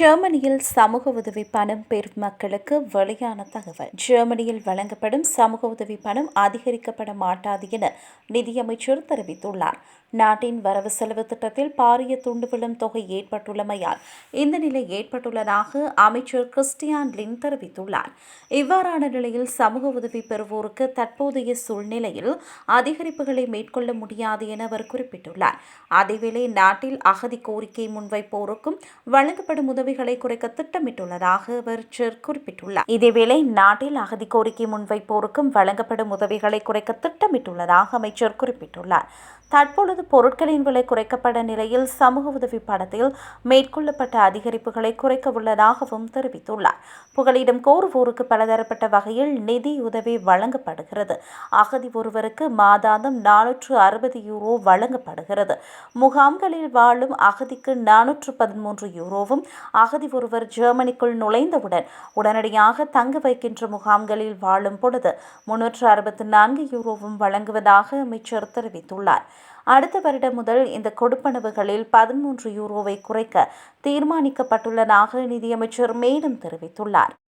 ஜெர்மனியில் சமூக உதவி பணம் பெறும் மக்களுக்கு வெளியான தகவல். ஜெர்மனியில் வழங்கப்படும் சமூக உதவி பணம் அதிகரிக்கப்பட மாட்டாது என நிதியமைச்சர் தெரிவித்துள்ளார். நாட்டின் வரவு செலவு திட்டத்தில் பாரிய துண்டு விழும் தொகை ஏற்பட்டுள்ளமையால் இந்த நிலை ஏற்பட்டுள்ளதாக அமைச்சர் கிறிஸ்டியான் லின் தெரிவித்துள்ளார். இவ்வாறான நிலையில் சமூக உதவி பெறுவோருக்கு தற்போதைய சூழ்நிலையில் அதிகரிப்புகளை மேற்கொள்ள முடியாது என அவர் குறிப்பிட்டுள்ளார். அதேவேளை நாட்டில் அகதி கோரிக்கை முன்வைப்போருக்கும் வழங்கப்படும் உதவிகளை குறைக்க திட்டமிட்டுள்ளதாக வெர்ச்சர் குறிப்பிட்டுள்ளார். இதேவேளை நாட்டில் அகதி கோரிக்கை முன்வைப்போருக்கும் வழங்கப்படும் உதவிகளை குறைக்க திட்டமிட்டுள்ளதாக அமைச்சர் குறிப்பிட்டுள்ளார். தற்பொழுது பொருட்களின் விலை குறைக்கப்பட்ட நிலையில் சமூக உதவி படத்தில் மேற்கொள்ளப்பட்ட அதிகரிப்புகளை குறைக்க உள்ளதாகவும் தெரிவித்துள்ளார். புகலிடம் கோருவோருக்கு பலதரப்பட்ட வகையில் நிதி உதவி வழங்கப்படுகிறது. அகதி ஒருவருக்கு மாதாந்தம் நானூற்று அறுபது யூரோ வழங்கப்படுகிறது. முகாம்களில் வாழும் அகதிக்கு நானூற்று பதிமூன்று யூரோவும் அகதி ஒருவர் ஜெர்மனிக்குள் நுழைந்தவுடன் உடனடியாக தங்க வைக்கின்ற முகாம்களில் வாழும் பொழுது முன்னூற்று அறுபத்தி நான்கு யூரோவும் வழங்குவதாக அமைச்சர் தெரிவித்துள்ளார். அடுத்த வருடம் முதல் இந்த கொடுப்பனவுகளில் பதிமூன்று யூரோவை குறைக்க தீர்மானிக்கப்பட்டுள்ளதாக நிதியமைச்சர் மேலும் தெரிவித்துள்ளார்.